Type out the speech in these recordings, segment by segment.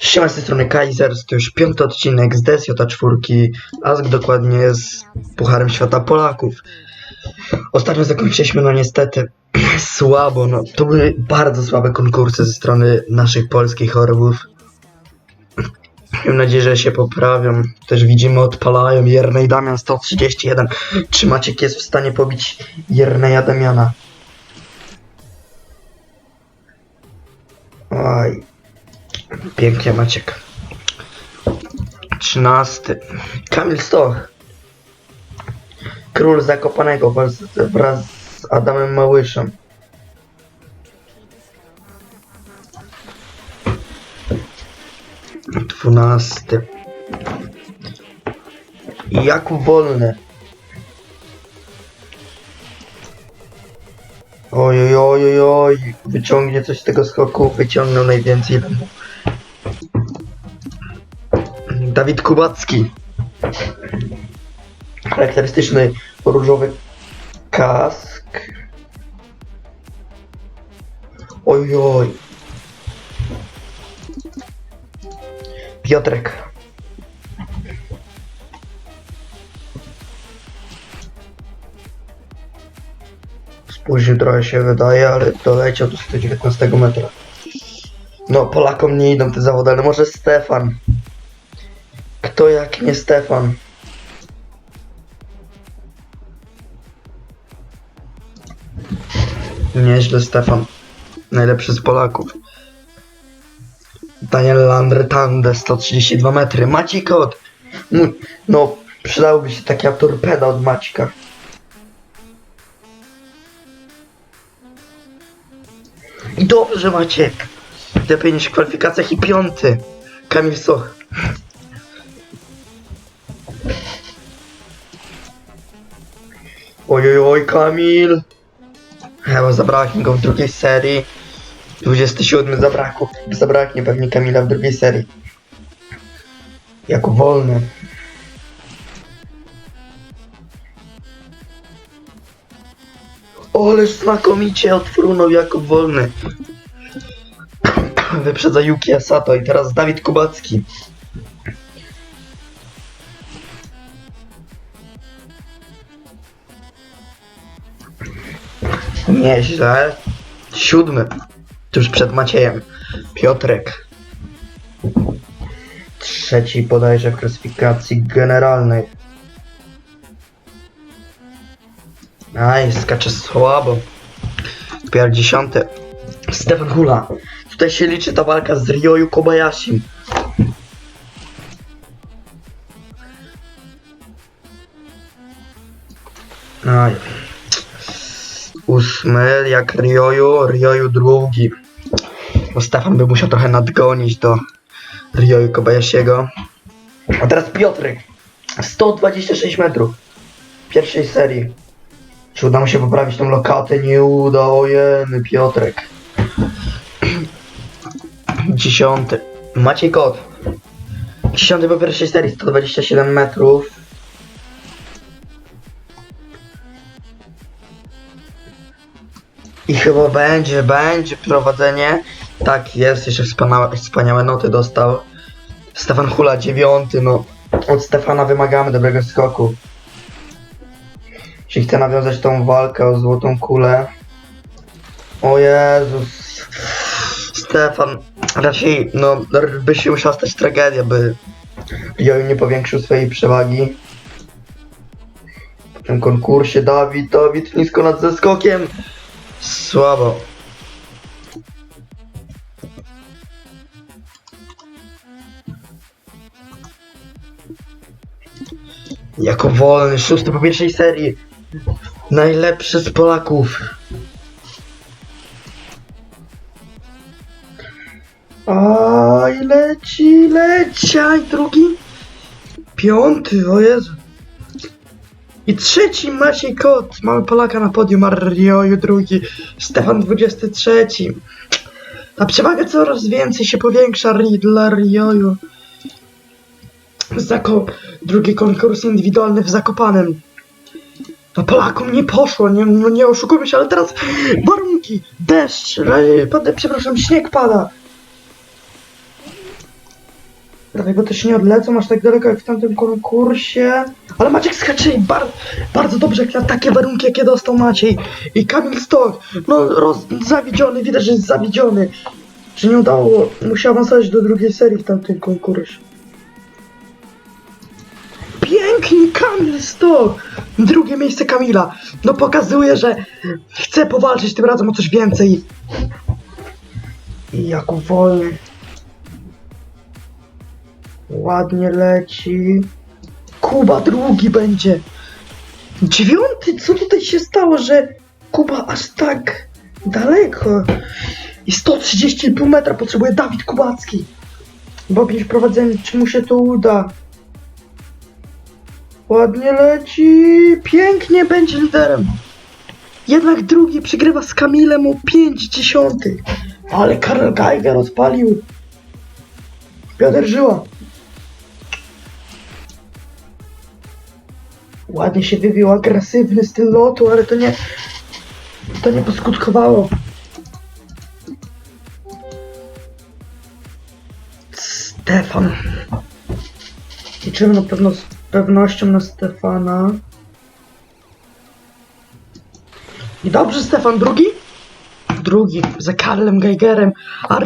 Siema z tej strony Kaisers, to już piąty odcinek z DSJ czwórki, a z- dokładnie z Pucharem Świata Polaków. Ostatnio zakończyliśmy, no niestety, słabo, no to były bardzo słabe konkursy ze strony naszych polskich orłów. Mam nadzieję, że się poprawią. Też widzimy, odpalają Jernej Damian 131. Czy Maciek jest w stanie pobić Jerneja Damiana? Oj, Pięknie Maciek. 13. Kamil Stoch. Król Zakopanego wraz z Adamem Małyszem. Dwunasty. Jakub Wolny. Oj, oj, oj, oj. Wyciągnie coś z tego skoku. Wyciągnął najwięcej. Dawid Kubacki. Charakterystyczny różowy kask. Oj, oj. Piotrek. Spóźnił trochę się wydaje, ale doleciał do 119 metra. No, Polakom nie idą te zawody, ale może Stefan. Kto jak nie Stefan? Nieźle Stefan. Najlepszy z Polaków. Daniel Landretande 132 metry. Maciej Kot. Mu- No, przydałoby się taka torpeda od Maćka. Dobrze Maciek. Lepiej niż w kwalifikacjach i piąty. Kamil Soch. Oj, oj, oj, Kamil. Chyba zabraknie go w drugiej serii. 27 zabrakło. Zabraknie pewnie Kamila w drugiej serii. Jako wolny. Oleż znakomicie odfrunął jako wolny. Wyprzedza Yuki Asato i teraz Dawid Kubacki. Nieźle. Siódmy. Tuż przed Maciejem. Piotrek. Trzeci bodajże w klasyfikacji generalnej. Aj, skacze słabo. Dopiero dziesiąty. Stefan Hula. Tutaj się liczy ta walka z Ryoyu Kobayashi. Aj. Ósmy, jak Ryoyu, Ryoyu drugi. Bo Stefan by musiał trochę nadgonić do Ryoyu Kobayashiego. A teraz Piotrek. 126 metrów. Pierwszej serii. Czy uda mu się poprawić tą lokatę? Nie uda, ojeny Piotrek. Dziesiąty. Maciej Kot. Dziesiąty po pierwszej serii, 127 metrów. I chyba będzie, będzie prowadzenie. Tak jest, jeszcze wspaniałe, wspaniałe noty dostał. Stefan Hula, dziewiąty, no. Od Stefana wymagamy dobrego skoku. Jeśli chce nawiązać tą walkę o złotą kulę. O Jezus. Stefan, raczej, no, by się musiała stać tragedia, by Joju nie powiększył swojej przewagi. W tym konkursie Dawid, Dawid nisko nad zeskokiem. Słabo. Jako wolny, szósty po pierwszej serii. Najlepszy z Polaków. Aj, leci, leci, aj, drugi. Piąty, o Jezu. I trzeci Maciej Kot. Mamy Polaka na podium, Marioju drugi. Stefan 23. Ta przewaga coraz więcej się powiększa dla Rioju. Zako drugi konkurs indywidualny w Zakopanem. No Polakom nie poszło, nie, no nie oszukujmy się, ale teraz warunki, deszcz, e, pada, przepraszam, śnieg pada. Dlatego też nie odlecą aż tak daleko jak w tamtym konkursie. Ale Maciek skacze bar bardzo dobrze jak na takie warunki, jakie dostał Maciej. I Kamil Stoch, no roz zawiedziony, widać, że jest zawiedziony. Że nie udało mu się awansować do drugiej serii w tamtym konkursie. Pięknie Kamil Stoch! Drugie miejsce Kamila. No pokazuje, że chce powalczyć tym razem o coś więcej. I Jakub Wolny. Ładnie leci. Kuba drugi będzie. Dziewiąty? Co tutaj się stało, że Kuba aż tak daleko? I 130,5 metra potrzebuje Dawid Kubacki. Bo jakieś prowadzenie, czy mu się to uda? Ładnie leci. Pięknie będzie liderem. Jednak drugi przegrywa z Kamilem o 5 dziesiątych. Ale Karel Geiger odpalił. Piotr Żyła. Ładnie się wybił agresywny styl lotu, ale to nie. To nie poskutkowało. Stefan. Liczymy na pewno pewnością na Stefana. I dobrze, Stefan, drugi? Drugi, za Karlem Geigerem, a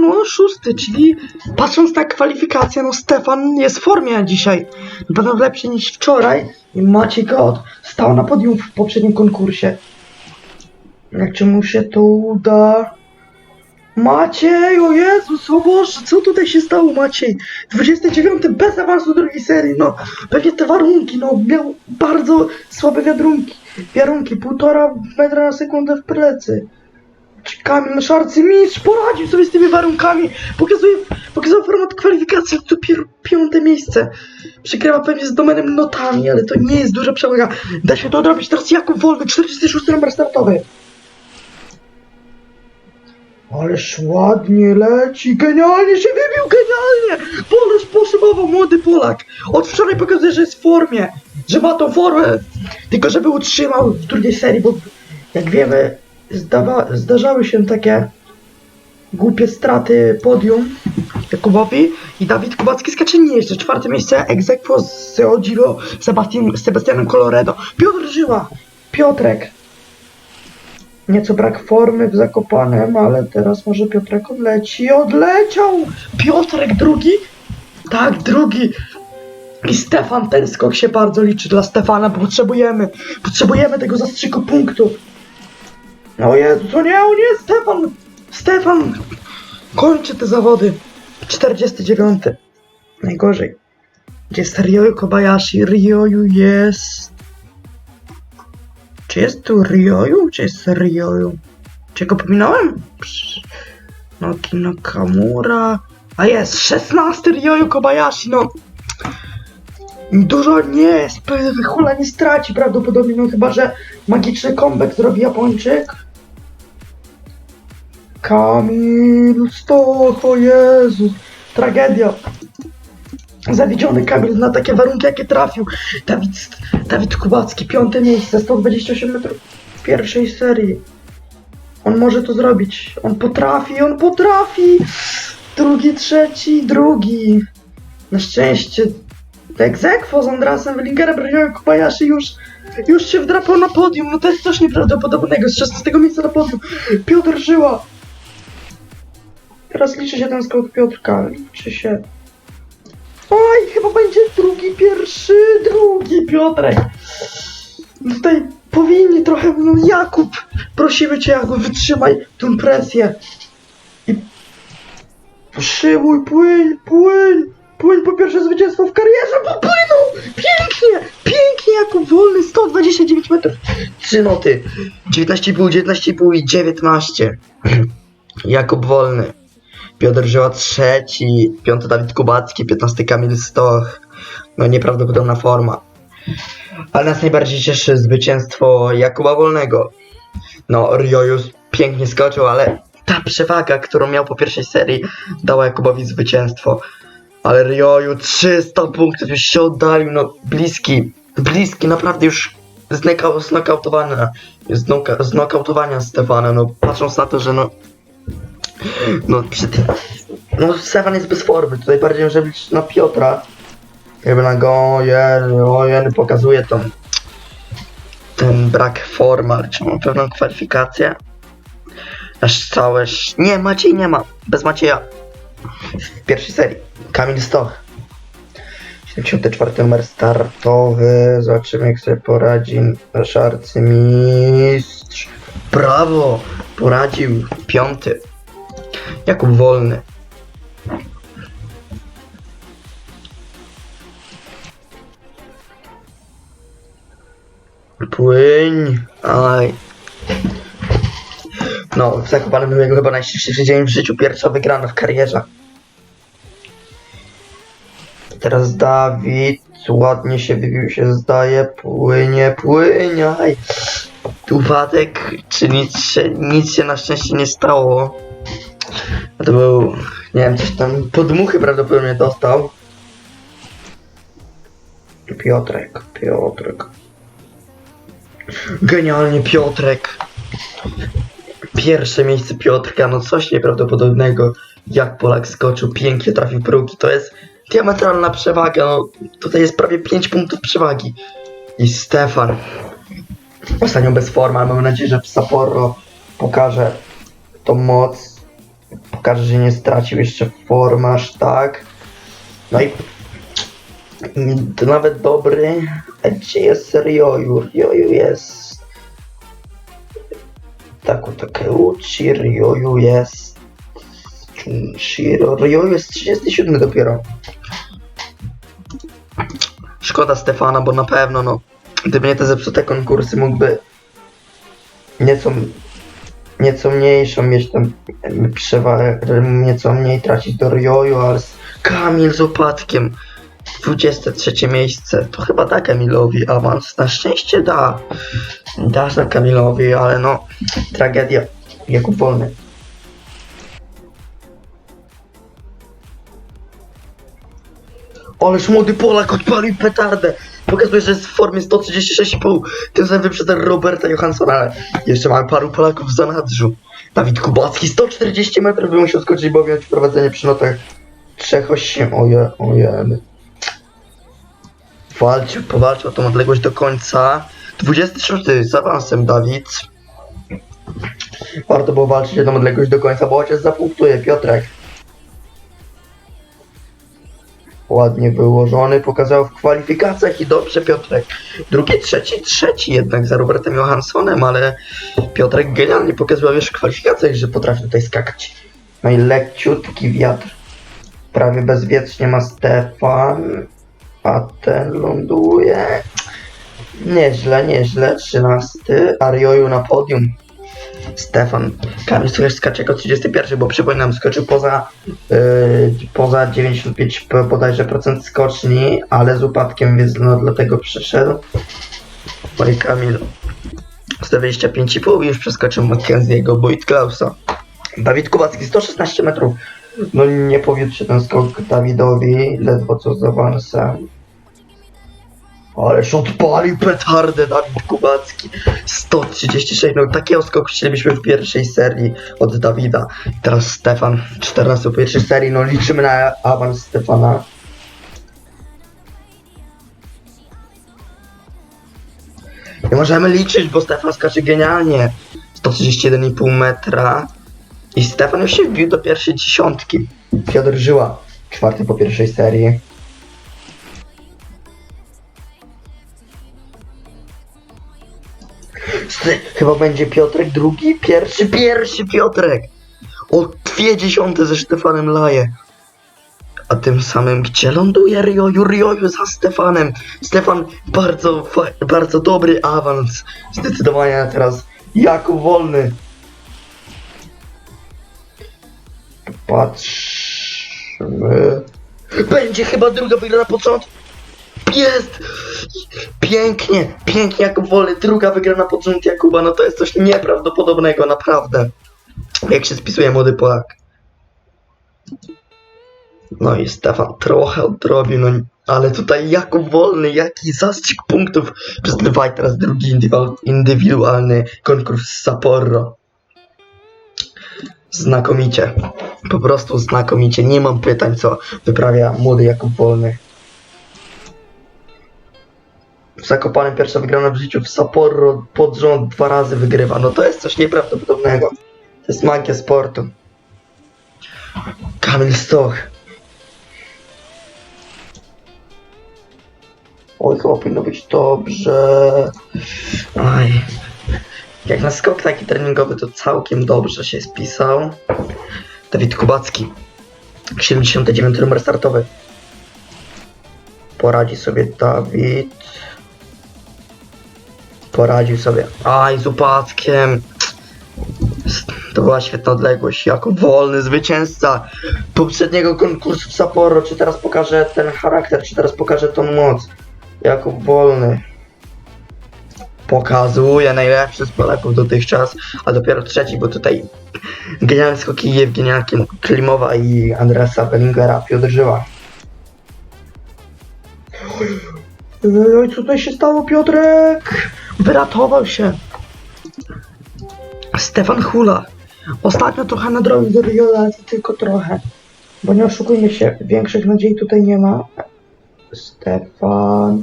no szósty, czyli patrząc na kwalifikację, no Stefan jest w formie dzisiaj. Na pewno lepszy niż wczoraj i Maciej God stał na podium w poprzednim konkursie. Jak czy mu się to uda? Maciej, o Jezus, o Boże, co tutaj się stało, Maciej? 29 bez awansu drugiej serii, no pewnie te warunki, no miał bardzo słabe wiadrunki, wiarunki, półtora metra na sekundę w plecy. Kamil Szarcy mistrz poradził sobie z tymi warunkami, pokazuje, pokazał format kwalifikacji, ale dopiero piąte miejsce. Przegrywa pewnie z domenem notami, ale to nie jest duża przewaga. Da się to odrobić teraz Jakub Wolny, 46 numer startowy. Ależ ładnie leci, genialnie się wybił, genialnie! Polesz poszybował, młody Polak. Od wczoraj pokazuje, że jest w formie, że ma tą formę. Tylko żeby utrzymał w drugiej serii, bo jak wiemy, zdawa, zdarzały się takie głupie straty podium Jakubowi i Dawid Kubacki skacze niżej. Czwarte miejsce Exequo z Sebastianem Coloredo. Piotr Żyła, Piotrek. Nieco brak formy w Zakopanem, ale teraz może Piotrek odleci. Odleciał! Piotrek drugi? Tak, drugi. I Stefan, ten skok się bardzo liczy dla Stefana, bo potrzebujemy, potrzebujemy tego zastrzyku punktów. O Jezu, nie, o nie, Stefan! Stefan! Kończy te zawody. 49. Najgorzej. Gdzie jest Ryoyu Kobayashi? Ryoyu jest... Czy jest tu Ryoyu? Czy jest Ryoyu? Czy go pominąłem? Psz. Noki Nakamura... A jest! 16 Ryoyu Kobayashi, no... Dużo nie jest, Hula nie straci prawdopodobnie, no chyba, że magiczny comeback zrobi Japończyk. Kamil Stoch, o Jezus, tragedia. Zawiedziony Kamil na takie warunki, jakie trafił. Dawid, Dawid Kubacki, piąte miejsce, 128 metrów w pierwszej serii. On może to zrobić. On potrafi, on potrafi. Drugi, trzeci, drugi. Na szczęście Egzekwo z Andrasem Wellingerem, Braniałem Kobayashi już, już się wdrapał na podium. No to jest coś nieprawdopodobnego. Z 16 miejsca na podium. Piotr Żyła. Teraz liczy się ten skok Piotrka. Liczy się. Oj, chyba będzie drugi, pierwszy, drugi Piotrek. Tutaj powinni trochę, no Jakub, prosimy cię Jakub, wytrzymaj tą presję. I Szybuj, płyń, płyń, płyń po pierwsze zwycięstwo w karierze, popłynął! Pięknie, pięknie, Jakub Wolny, 129 metrów. Trzy noty, 19,5, 19,5 i 19. Jakub Wolny. Piotr Żyła trzeci, piąty Dawid Kubacki, 15 Kamil Stoch. No nieprawdopodobna forma. Ale nas najbardziej cieszy zwycięstwo Jakuba Wolnego. No, Riojus pięknie skoczył, ale ta przewaga, którą miał po pierwszej serii, dała Jakubowi zwycięstwo. Ale Rioju 300 punktów już się oddalił, no bliski, bliski, naprawdę już znokau, znokautowania, znoka, znokautowania Stefana, no patrząc na to, że no, no przy tym No Stefan jest bez formy, tutaj bardziej może być na Piotra. Jakby na go, ojej, ojej, pokazuje tą ten brak formy, ale czy mam pewną kwalifikację? Aż całe... Nie, Maciej nie ma. Bez Macieja. W pierwszej serii. Kamil Stoch. 74 numer startowy. Zobaczymy jak sobie poradzi nasz arcymistrz. Brawo! Poradził. Piąty. Jakub Wolny. Płyń. Aj. No, w Zakopanem był jego chyba najszczęśliwszy dzień w życiu. Pierwsza wygrana w karierze. Teraz Dawid. Ładnie się wybił, się zdaje. Płynie, płynie. Aj. Tu Wadek, czy nic nic się na szczęście nie stało. A To był, nie wiem, coś tam, podmuchy prawdopodobnie dostał. Piotrek, Piotrek. Genialnie Piotrek. Pierwsze miejsce Piotrka, no coś nieprawdopodobnego. Jak Polak skoczył, pięknie trafił prógi. To jest diametralna przewaga. No, tutaj jest prawie 5 punktów przewagi. I Stefan. Ostatnio bez formy, ale mam nadzieję, że Sapporo pokaże tą moc. Pokaże, że nie stracił jeszcze formy aż tak. No i nawet dobry. A gdzie jest Ryoyu? Ryoyu jest. Taku Takeuchi, Ryoyu jest. Shiro. Ryoyu jest 37 dopiero. Szkoda Stefana, bo na pewno, no. Gdyby nie te zepsute konkursy, mógłby nieco, nieco mniejszą mieć tam przewagę, nieco mniej tracić do Ryoyu, ale z Kamil z upadkiem. 23 miejsce. To chyba da Kamilowi awans. Na szczęście da. Da za Kamilowi, ale no. Tragedia. Jakub Wolny. Ależ młody Polak odpalił petardę. Pokazuje, że jest w formie 136,5. Tym samym wyprzedza Roberta Johanssona, ale jeszcze mamy paru Polaków w zanadrzu. Dawid Kubacki 140 metrów by musiał skoczyć, bo miał prowadzenie przy notach 3,8. Oje, ojej. Walczył, powalczył o tą odległość do końca. 26 z awansem Dawid. Warto było walczyć o tą odległość do końca, bo ojciec zapunktuje Piotrek. Ładnie wyłożony, pokazał w kwalifikacjach i dobrze Piotrek. Drugi, trzeci, trzeci jednak za Robertem Johanssonem, ale Piotrek genialnie pokazywał już w kwalifikacjach, że potrafi tutaj skakać. No i leciutki wiatr. Prawie bezwietrznie ma Stefan. A ten ląduje. Nieźle, nieźle. 13. Arioju na podium. Stefan. Kamil Suchesz skacze jako 31, bo przypominam, skoczył poza, yy, poza 95 p- bodajże procent skoczni, ale z upadkiem, więc no dlatego przyszedł. No i Kamil 125,5 już przeskoczył Mackenzie'ego Boyd Klausa. Dawid Kubacki 116 metrów. No nie powiedzcie ten skok Dawidowi, ledwo co z awansem. Ależ odpalił petardę Dawid Kubacki. 136, no takiego skoku chcielibyśmy w pierwszej serii od Dawida. Teraz Stefan, 14 w pierwszej serii, no liczymy na awans Stefana. Nie możemy liczyć, bo Stefan skacze genialnie. 131,5 metra. I Stefan już się wbił do pierwszej dziesiątki. Piotr Żyła, czwarty po pierwszej serii. Chyba będzie Piotrek drugi, pierwszy, pierwszy Piotrek. O dwie dziesiąte ze Stefanem Laje. A tym samym gdzie ląduje Rioju? Rioju za Stefanem. Stefan bardzo, bardzo dobry awans. Zdecydowanie teraz Jakub Wolny. Patrzmy. Będzie chyba druga wygrana pod rząd. Jest! Pięknie, pięknie Jakub Wolny, druga wygrana pod rząd Jakuba, no to jest coś nieprawdopodobnego, naprawdę. Jak się spisuje młody Polak. No i Stefan trochę odrobił, no ale tutaj Jakub Wolny, jaki zastrzyk punktów przez dwa i teraz drugi indywidual- indywidualny konkurs z Sapporo. Znakomicie. Po prostu znakomicie. Nie mam pytań, co wyprawia młody Jakub Wolny. W Zakopanem pierwsza wygrana w życiu w Sapporo pod rząd dwa razy wygrywa. No to jest coś nieprawdopodobnego. To jest magia sportu. Kamil Stoch. Oj, chyba powinno być dobrze. Aj. Jak na skok taki treningowy to całkiem dobrze się spisał. Dawid Kubacki. 79 numer startowy. Poradzi sobie Dawid. Poradził sobie. Aj, z upadkiem. To była świetna odległość. Jako wolny zwycięzca poprzedniego konkursu w Sapporo. Czy teraz pokaże ten charakter, czy teraz pokaże tą moc? Jakub Wolny pokazuje najlepszy z Polaków dotychczas, a dopiero trzeci, bo tutaj genialny skoki Jewgenia Klimowa i Andresa Bellingera Piotr Żyła. Oj, co tutaj się stało, Piotrek? Wyratował się. Stefan Hula. Ostatnio trochę na drogę do to tylko trochę. Bo nie oszukujmy się, większych nadziei tutaj nie ma. Stefan.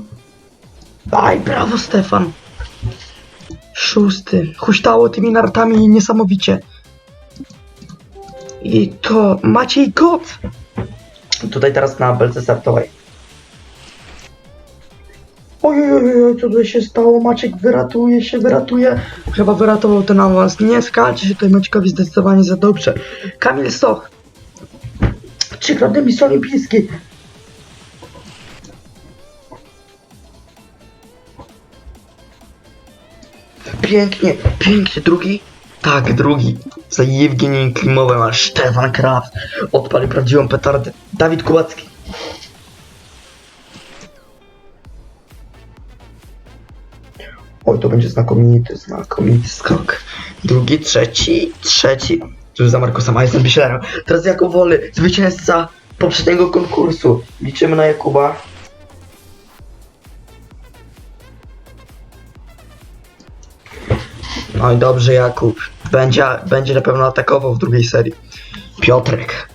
Aj, brawo, Stefan. Szósty. Huśtało tymi nartami niesamowicie. I to Maciej Kot. Tutaj teraz na belce startowej. Oj, oj, oj, co tutaj się stało? Maciek wyratuje się, wyratuje. Chyba wyratował ten awans. Nie skalcie się tutaj Maćkowi zdecydowanie za dobrze. Kamil Stoch. Trzykrotny mistrz olimpijski. Pięknie, pięknie. Drugi? Tak, drugi. Za Jewgeniem Klimowem, a Stefan Kraft odpalił prawdziwą petardę. Dawid Kubacki. Oj, to będzie znakomity, znakomity skok. Drugi, trzeci, trzeci. Już za Markusa Majsem myślałem. Teraz Jakub Wolny, zwycięzca poprzedniego konkursu. Liczymy na Jakuba. No i dobrze, Jakub. Będzie, będzie na pewno atakował w drugiej serii. Piotrek.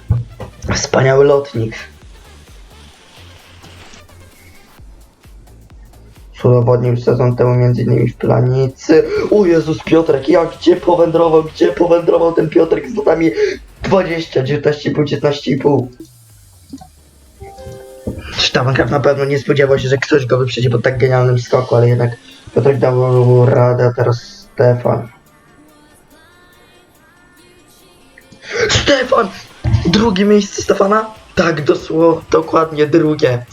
Wspaniały lotnik. Udowodnił sezon temu innymi w Planicy. O Jezus, Piotrek, jak gdzie powędrował, gdzie powędrował ten Piotrek z lotami 20, 19,5, 19,5. Sztabankraf na pewno nie spodziewał się, że ktoś go wyprzedzi po tak genialnym skoku, ale jednak Piotrek dał radę, teraz Stefan. Stefan! Drugie miejsce Stefana? Tak, dosłownie, dokładnie drugie.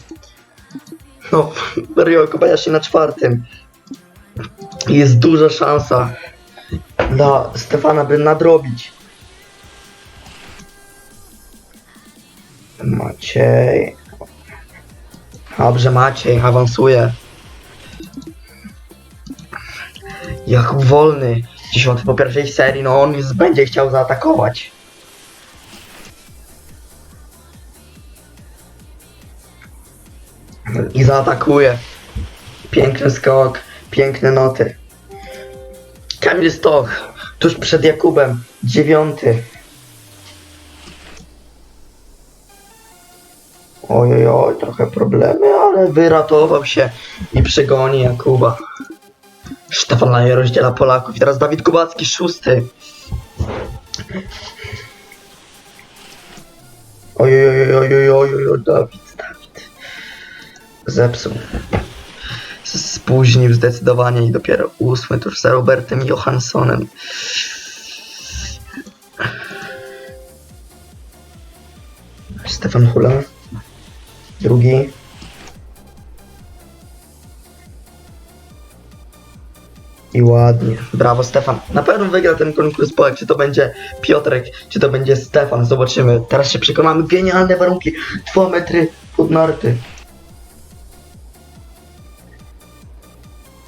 No, Rio Kobayashi na czwartym. Jest duża szansa dla Stefana, by nadrobić. Maciej. Dobrze, Maciej awansuje. Jak wolny. Dziesiąty po pierwszej serii, no on już będzie chciał zaatakować. I zaatakuje. Piękny skok, piękne noty. Kamil Stoch, tuż przed Jakubem, dziewiąty. Ojej, oj, trochę problemy, ale wyratował się i przegoni Jakuba. Stefan Laje rozdziela Polaków i teraz Dawid Kubacki, szósty. Ojej, ojej, ojej, ojej, oj, Dawid, Dawid. Zepsuł. Spóźnił zdecydowanie i dopiero ósmy tuż za Robertem Johanssonem. Stefan Hula. Drugi. I ładnie. Brawo Stefan. Na pewno wygra ten konkurs Polak. Czy to będzie Piotrek, czy to będzie Stefan. Zobaczymy. Teraz się przekonamy. Genialne warunki. Dwa metry pod narty.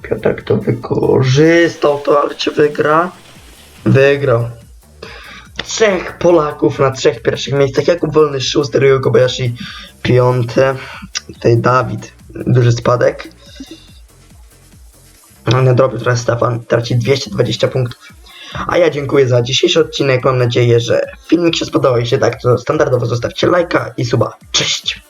Piotrek to wykorzystał to, ale czy wygra? Wygrał. Trzech Polaków na trzech pierwszych miejscach. Jakub Wolny szósty, Ryo Kobayashi piąty. Tutaj Dawid. Duży spadek. No nie drobił trochę Stefan. Traci 220 punktów. A ja dziękuję za dzisiejszy odcinek. Mam nadzieję, że filmik się spodobał. Jeśli tak, to standardowo zostawcie lajka i suba. Cześć!